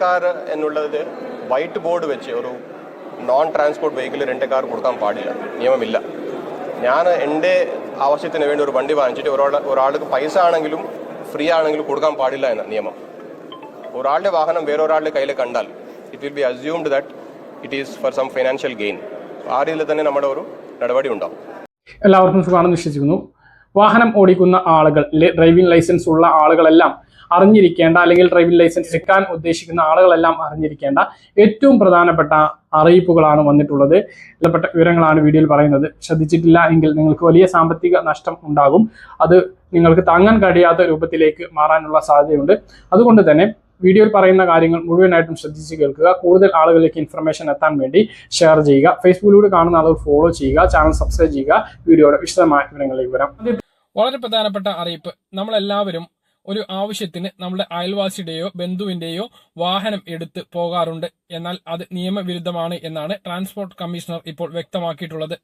Car എന്നുള്ളത് white board വെച്ച് ഒരു non transport vehicle rent car കൊടുക്കാൻ പാടില്ല. നിയമമില്ല. ഞാൻ എന്റെ ആവശ്യത്തിന് വേണ്ടി ഒരു വണ്ടി വാങ്ങിച്ചിട്ട് ഒരാൾ ഒരാൾക്ക് പൈസ ആണെങ്കിലും ഫ്രീ ആണെങ്കിലും കൊടുക്കാൻ പാടില്ല എന്ന നിയമം. ഒരാളുടെ വാഹനം വേറൊരാളുടെ കയ്യിൽ കണ്ടാൽ it will be assumed that it is for some financial gain ആ രീതിയിൽ തന്നെ നമ്മുടെ ഒരു നടപടി ഉണ്ടാവും. എല്ലാവർക്കും സുഖമാണെന്ന് വിശ്വസിക്കുന്നു. വാഹനം ഓടിക്കുന്ന ആളുകൾ ഡ്രൈവിംഗ് ലൈസൻസ് ഉള്ള ആളുകളെല്ലാം അറിഞ്ഞിരിക്കേണ്ട അല്ലെങ്കിൽ ഡ്രൈവിംഗ് ലൈസൻസ് എടുക്കാൻ ഉദ്ദേശിക്കുന്ന ആളുകളെല്ലാം അറിഞ്ഞിരിക്കേണ്ട ഏറ്റവും പ്രധാനപ്പെട്ട അറിയിപ്പുകളാണ് വന്നിട്ടുള്ളത്. വിലപ്പെട്ട വിവരങ്ങളാണ് വീഡിയോയിൽ പറയുന്നത്. ശ്രദ്ധിച്ചിട്ടില്ല എങ്കിൽ നിങ്ങൾക്ക് വലിയ സാമ്പത്തിക നഷ്ടം ഉണ്ടാകും. അത് നിങ്ങൾക്ക് താങ്ങാൻ കഴിയാത്ത രൂപത്തിലേക്ക് മാറാനുള്ള സാധ്യതയുണ്ട്. അതുകൊണ്ട് തന്നെ വീഡിയോയിൽ പറയുന്ന കാര്യങ്ങൾ മുഴുവനായിട്ടും ശ്രദ്ധിച്ച് കേൾക്കുക. കൂടുതൽ ആളുകളിലേക്ക് ഇൻഫർമേഷൻ എത്താൻ വേണ്ടി ഷെയർ ചെയ്യുക. ഫേസ്ബുക്കിലൂടെ കാണുന്ന ആളുകൾ ഫോളോ ചെയ്യുക. ചാനൽ സബ്സ്ക്രൈബ് ചെയ്യുക. വീഡിയോയുടെ വിശദമായ വിവരങ്ങളിലേക്ക് വരാം വളരെ പ്രധാനപ്പെട്ട അറിയിപ്പ്. നമ്മളെല്ലാവരും ഒരു ആവശ്യത്തിന് നമ്മുടെ അയൽവാസിയുടെയോ ബന്ധുവിന്റെയോ വാഹനം എടുത്ത് പോകാറുണ്ട്. എന്നാൽ അത് നിയമവിരുദ്ധമാണ് എന്നാണ് ട്രാൻസ്പോർട്ട് കമ്മീഷണർ ഇപ്പോൾ വ്യക്തമാക്കിയിട്ടുള്ളത്.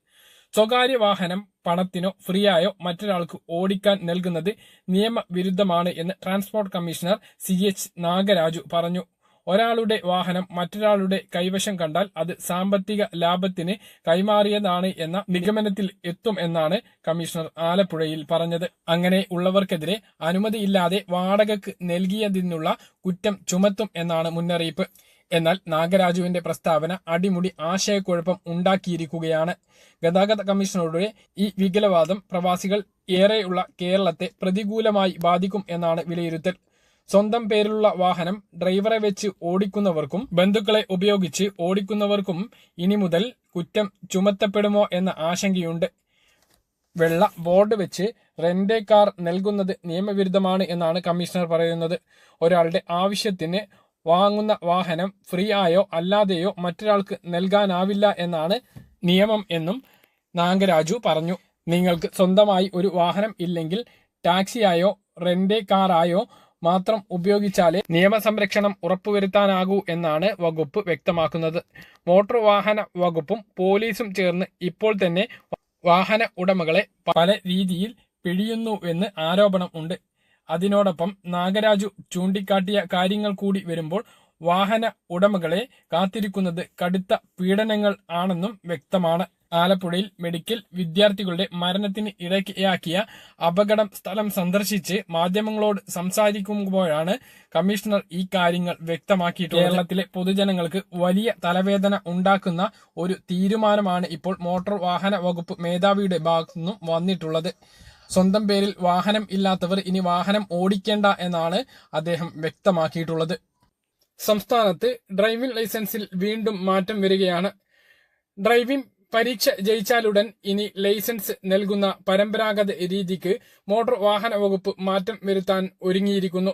സ്വകാര്യ വാഹനം പണത്തിനോ ഫ്രീയായോ മറ്റൊരാൾക്ക് ഓടിക്കാൻ നൽകുന്നത് നിയമവിരുദ്ധമാണ് എന്ന് transport commissioner C H Nagaraju പറഞ്ഞു. ഒരാളുടെ വാഹനം മറ്റൊരാളുടെ കൈവശം കണ്ടാൽ അത് സാമ്പത്തിക ലാഭത്തിന് കൈമാറിയതാണ് എന്ന നിഗമനത്തിൽ എത്തും എന്നാണ് കമ്മീഷണർ ആലപ്പുഴയിൽ പറഞ്ഞത്. അങ്ങനെ ഉള്ളവർക്കെതിരെ അനുമതിയില്ലാതെ വാടകയ്ക്ക് നൽകിയതിനുള്ള കുറ്റം ചുമത്തും എന്നാണ് മുന്നറിയിപ്പ്. എന്നാൽ നാഗരാജുവിന്റെ പ്രസ്താവന അടിമുടി ആശയക്കുഴപ്പം ഉണ്ടാക്കിയിരിക്കുകയാണ്. ഗതാഗത കമ്മീഷണറുടെ ഈ വികലവാദം പ്രവാസികൾ ഏറെയുള്ള കേരളത്തെ പ്രതികൂലമായി ബാധിക്കും എന്നാണ് വിലയിരുത്തൽ. സ്വന്തം പേരിലുള്ള വാഹനം ഡ്രൈവറെ വെച്ച് ഓടിക്കുന്നവർക്കും ബന്ധുക്കളെ ഉപയോഗിച്ച് ഓടിക്കുന്നവർക്കും ഇനി മുതൽ കുറ്റം ചുമത്തപ്പെടുമോ എന്ന ആശങ്കയുണ്ട്. വെള്ള ബോർഡ് വെച്ച് റെന്റ് കാർ നൽകുന്നത് നിയമവിരുദ്ധമാണ് എന്നാണ് കമ്മീഷണർ പറയുന്നത്. ഒരാളുടെ ആവശ്യത്തിന് വാങ്ങുന്ന വാഹനം ഫ്രീ ആയോ അല്ലാതെയോ മറ്റൊരാൾക്ക് നൽകാനാവില്ല എന്നാണ് നിയമം എന്നും നാഗരാജു പറഞ്ഞു. നിങ്ങൾക്ക് സ്വന്തമായി ഒരു വാഹനം ഇല്ലെങ്കിൽ ടാക്സിയായോ റെന്റ് കാറായോ മാത്രം ഉപയോഗിച്ചാലേ നിയമസംരക്ഷണം ഉറപ്പുവരുത്താനാകൂ എന്നാണ് വകുപ്പ് വ്യക്തമാക്കുന്നത്. മോട്ടോർ വാഹന വകുപ്പും പോലീസും ചേർന്ന് ഇപ്പോൾ തന്നെ വാഹന ഉടമകളെ പല രീതിയിൽ പിഴിയുന്നു എന്ന് ആരോപണം ഉണ്ട് അതിനോടൊപ്പം നാഗരാജു ചൂണ്ടിക്കാട്ടിയ കാര്യങ്ങൾ കൂടി വരുമ്പോൾ വാഹന ഉടമകളെ കാത്തിരിക്കുന്നത് കടുത്ത പീഡനങ്ങൾ ആണെന്നും വ്യക്തമാണ്. ആലപ്പുഴയിൽ മെഡിക്കൽ വിദ്യാർത്ഥികളുടെ മരണത്തിന് ഇടയാക്കിയ അപകടം സ്ഥലം സന്ദർശിച്ച് മാധ്യമങ്ങളോട് സംസാരിക്കുമ്പോഴാണ് കമ്മീഷണർ ഈ കാര്യങ്ങൾ വ്യക്തമാക്കിയിട്ടുള്ളത്. കേരളത്തിലെ പൊതുജനങ്ങൾക്ക് വലിയ തലവേദന ഉണ്ടാക്കുന്ന ഒരു തീരുമാനമാണ് ഇപ്പോൾ മോട്ടോർ വാഹന വകുപ്പ് മേധാവിയുടെ ഭാഗത്തുനിന്നും വന്നിട്ടുള്ളത്. സ്വന്തം പേരിൽ വാഹനം ഇല്ലാത്തവർ ഇനി വാഹനം ഓടിക്കേണ്ട എന്നാണ് അദ്ദേഹം വ്യക്തമാക്കിയിട്ടുള്ളത്. സംസ്ഥാനത്ത് ഡ്രൈവിംഗ് ലൈസൻസിൽ വീണ്ടും മാറ്റം വരികയാണ്. ഡ്രൈവിംഗ് പരീക്ഷ ജയിച്ചാലുടൻ ഇനി ലൈസൻസ് നൽകുന്ന പരമ്പരാഗത രീതിക്ക് മോട്ടോർ വാഹന വകുപ്പ് മാറ്റം വരുത്താൻ ഒരുങ്ങിയിരിക്കുന്നു.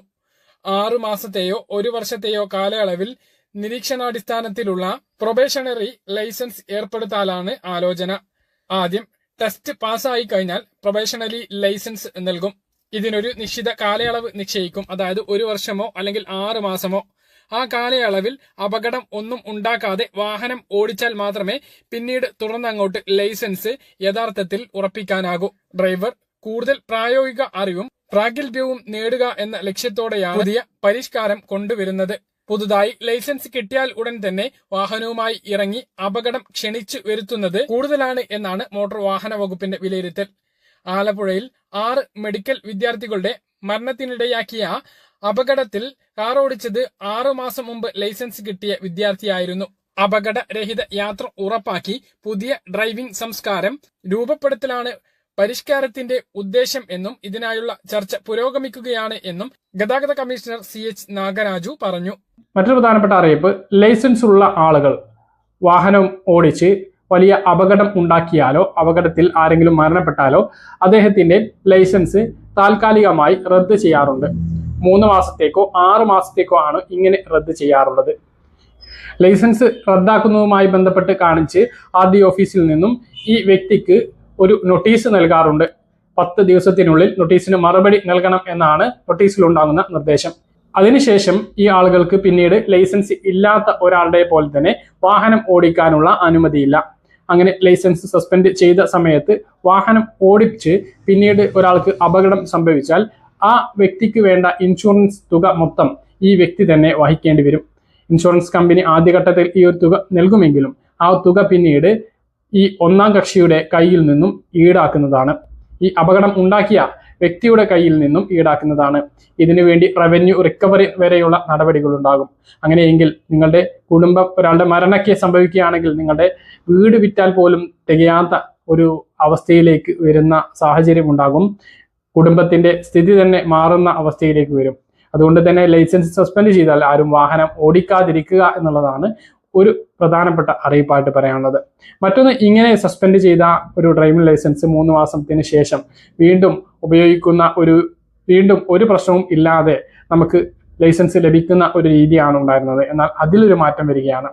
ആറു മാസത്തെയോ ഒരു വർഷത്തെയോ കാലയളവിൽ നിരീക്ഷണാടിസ്ഥാനത്തിലുള്ള പ്രൊബേഷണറി ലൈസൻസ് ഏർപ്പെടുത്താനാണ് ആലോചന. ആദ്യം ടെസ്റ്റ് പാസ്സായി കഴിഞ്ഞാൽ പ്രൊബേഷണറി ലൈസൻസ് നൽകും. ഇതിനൊരു നിശ്ചിത കാലയളവ് നിശ്ചയിക്കും. അതായത് ഒരു വർഷമോ അല്ലെങ്കിൽ ആറ് മാസമോ. ആ കാലയളവിൽ അപകടം ഒന്നും ഉണ്ടാക്കാതെ വാഹനം ഓടിച്ചാൽ മാത്രമേ പിന്നീട് തുടർന്നങ്ങോട്ട് ലൈസൻസ് യഥാർത്ഥത്തിൽ ഉറപ്പിക്കാനാകൂ. ഡ്രൈവർ കൂടുതൽ പ്രായോഗിക അറിവും പ്രാഗൽഭ്യവും നേടുക എന്ന ലക്ഷ്യത്തോടെയാണ് പുതിയ പരിഷ്കാരം കൊണ്ടുവരുന്നത്. പുതുതായി ലൈസൻസ് കിട്ടിയാൽ ഉടൻ തന്നെ വാഹനവുമായി ഇറങ്ങി അപകടം ക്ഷണിച്ചു വരുത്തുന്നത് കൂടുതലാണ് എന്നാണ് മോട്ടോർ വാഹന വകുപ്പിന്റെ വിലയിരുത്തൽ. ആലപ്പുഴയിൽ ആറ് മെഡിക്കൽ വിദ്യാർത്ഥികളുടെ മരണത്തിനിടയാക്കിയ അപകടത്തിൽ കാർ ഓടിച്ചത് ആറുമാസം മുമ്പ് ലൈസൻസ് കിട്ടിയ വിദ്യാർത്ഥിയായിരുന്നു. അപകടരഹിത യാത്ര ഉറപ്പാക്കി പുതിയ ഡ്രൈവിംഗ് സംസ്കാരം രൂപപ്പെടുത്തലാണ് പരിഷ്കാരത്തിന്റെ ഉദ്ദേശം എന്നും ഇതിനായുള്ള ചർച്ച പുരോഗമിക്കുകയാണ് എന്നും ഗതാഗത കമ്മീഷണർ സി എച്ച് നാഗരാജു പറഞ്ഞു. മറ്റൊരു പ്രധാനപ്പെട്ട അറിയിപ്പ് ലൈസൻസ് ഉള്ള ആളുകൾ വാഹനം ഓടിച്ച് വലിയ അപകടം ഉണ്ടാക്കിയാലോ അപകടത്തിൽ ആരെങ്കിലും മരണപ്പെട്ടാലോ അദ്ദേഹത്തിന്റെ ലൈസൻസ് താൽക്കാലികമായി റദ്ദ് ചെയ്യാറുണ്ട്. മൂന്ന് മാസത്തേക്കോ ആറ് മാസത്തേക്കോ ആണ് ഇങ്ങനെ റദ്ദ് ചെയ്യാറുള്ളത്. ലൈസൻസ് റദ്ദാക്കുന്നതുമായി ബന്ധപ്പെട്ട് കാണിച്ച് ആർ ഡി ഓഫീസിൽ നിന്നും ഈ വ്യക്തിക്ക് ഒരു നോട്ടീസ് നൽകാറുണ്ട്. പത്ത് ദിവസത്തിനുള്ളിൽ നോട്ടീസിന് മറുപടി നൽകണം എന്നാണ് നോട്ടീസിലുണ്ടാകുന്ന നിർദ്ദേശം. അതിനുശേഷം ഈ ആളുകൾക്ക് പിന്നീട് ലൈസൻസ് ഇല്ലാത്ത ഒരാളുടെ പോലെ തന്നെ വാഹനം ഓടിക്കാനുള്ള അനുമതിയില്ല. അങ്ങനെ ലൈസൻസ് സസ്പെൻഡ് ചെയ്ത സമയത്ത് വാഹനം ഓടിച്ച് പിന്നീട് ഒരാൾക്ക് അപകടം സംഭവിച്ചാൽ ആ വ്യക്തിക്ക് വേണ്ട ഇൻഷുറൻസ് തുക മൊത്തം ഈ വ്യക്തി തന്നെ വഹിക്കേണ്ടി വരും. ഇൻഷുറൻസ് കമ്പനി ആദ്യഘട്ടത്തിൽ ഈ ഒരു തുക നൽകുമെങ്കിലും ആ തുക പിന്നീട് ഈ ഒന്നാം കക്ഷിയുടെ കയ്യിൽ നിന്നും ഈടാക്കുന്നതാണ്. ഈ അപകടം ഉണ്ടാക്കിയ വ്യക്തിയുടെ കയ്യിൽ നിന്നും ഈടാക്കുന്നതാണ്. ഇതിനുവേണ്ടി റവന്യൂ റിക്കവറി വരെയുള്ള നടപടികൾ ഉണ്ടാകും. അങ്ങനെയെങ്കിൽ നിങ്ങളുടെ കുടുംബം ഒരാളുടെ മരണക്കെ സംഭവിക്കുകയാണെങ്കിൽ നിങ്ങളുടെ വീട് വിറ്റാൽ പോലും തികയാത്ത ഒരു അവസ്ഥയിലേക്ക് വരുന്ന സാഹചര്യം ഉണ്ടാകും. കുടുംബത്തിന്റെ സ്ഥിതി തന്നെ മാറുന്ന അവസ്ഥയിലേക്ക് വരും. അതുകൊണ്ട് തന്നെ ലൈസൻസ് സസ്പെൻഡ് ചെയ്താൽ ആരും വാഹനം ഓടിക്കാതിരിക്കുക എന്നുള്ളതാണ് ഒരു പ്രധാനപ്പെട്ട അറിയിപ്പായിട്ട് പറയാനുള്ളത്. മറ്റൊന്ന് ഇങ്ങനെ സസ്പെൻഡ് ചെയ്ത ഒരു ഡ്രൈവിംഗ് ലൈസൻസ് മൂന്ന് മാസത്തിന് ശേഷം വീണ്ടും ഉപയോഗിക്കുന്ന ഒരു വീണ്ടും ഒരു പ്രശ്നവും ഇല്ലാതെ നമുക്ക് ലൈസൻസ് ലഭിക്കുന്ന ഒരു രീതിയാണ് ഉണ്ടായിരുന്നത്. എന്നാൽ അതിലൊരു മാറ്റം വരികയാണ്.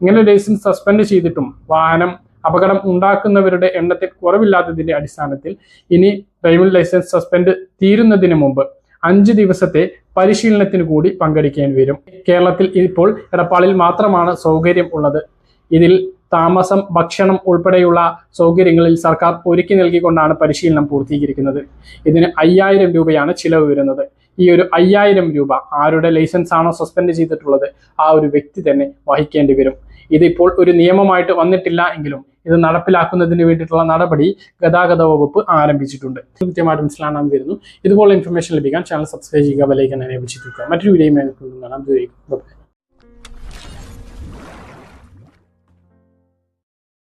ഇങ്ങനെ ലൈസൻസ് സസ്പെൻഡ് ചെയ്തിട്ടും വാഹനം അപകടം ഉണ്ടാക്കുന്നവരുടെ എണ്ണത്തിൽ കുറവില്ലാത്തതിന്റെ അടിസ്ഥാനത്തിൽ ഇനി ഡ്രൈവിംഗ് ലൈസൻസ് സസ്പെൻഡ് തീരുന്നതിന് മുമ്പ് അഞ്ച് ദിവസത്തെ പരിശീലനത്തിന് കൂടി പങ്കെടുക്കേണ്ടി വരും. കേരളത്തിൽ ഇപ്പോൾ എടപ്പാളിൽ മാത്രമാണ് സൗകര്യം ഉള്ളത്. ഇതിൽ താമസം ഭക്ഷണം ഉൾപ്പെടെയുള്ള സൗകര്യങ്ങളിൽ സർക്കാർ ഒരുക്കി നൽകിക്കൊണ്ടാണ് പരിശീലനം പൂർത്തീകരിക്കുന്നത്. ഇതിന് അയ്യായിരം രൂപയാണ് ചിലവ് വരുന്നത്. ഈ ഒരു അയ്യായിരം രൂപ ആരുടെ ലൈസൻസ് ആണോ സസ്പെൻഡ് ചെയ്തിട്ടുള്ളത് ആ ഒരു വ്യക്തി തന്നെ വഹിക്കേണ്ടി വരും. ഇതിപ്പോൾ ഒരു നിയമമായിട്ട് വന്നിട്ടില്ല എങ്കിലും ഇത് നടപ്പിലാക്കുന്നതിന് വേണ്ടിയിട്ടുള്ള നടപടി ഗതാഗത വകുപ്പ് ആരംഭിച്ചിട്ടുണ്ട്. കൃത്യമായിട്ട് മനസ്സിലാണെന്ന് വരുന്നു. ഇതുപോലെ ഇൻഫർമേഷൻ ലഭിക്കാൻ ചാനൽ സബ്സ്ക്രൈബ് ചെയ്യുക വലിയ എനേബിൾ മറ്റൊരു വീഡിയോ കാണാം.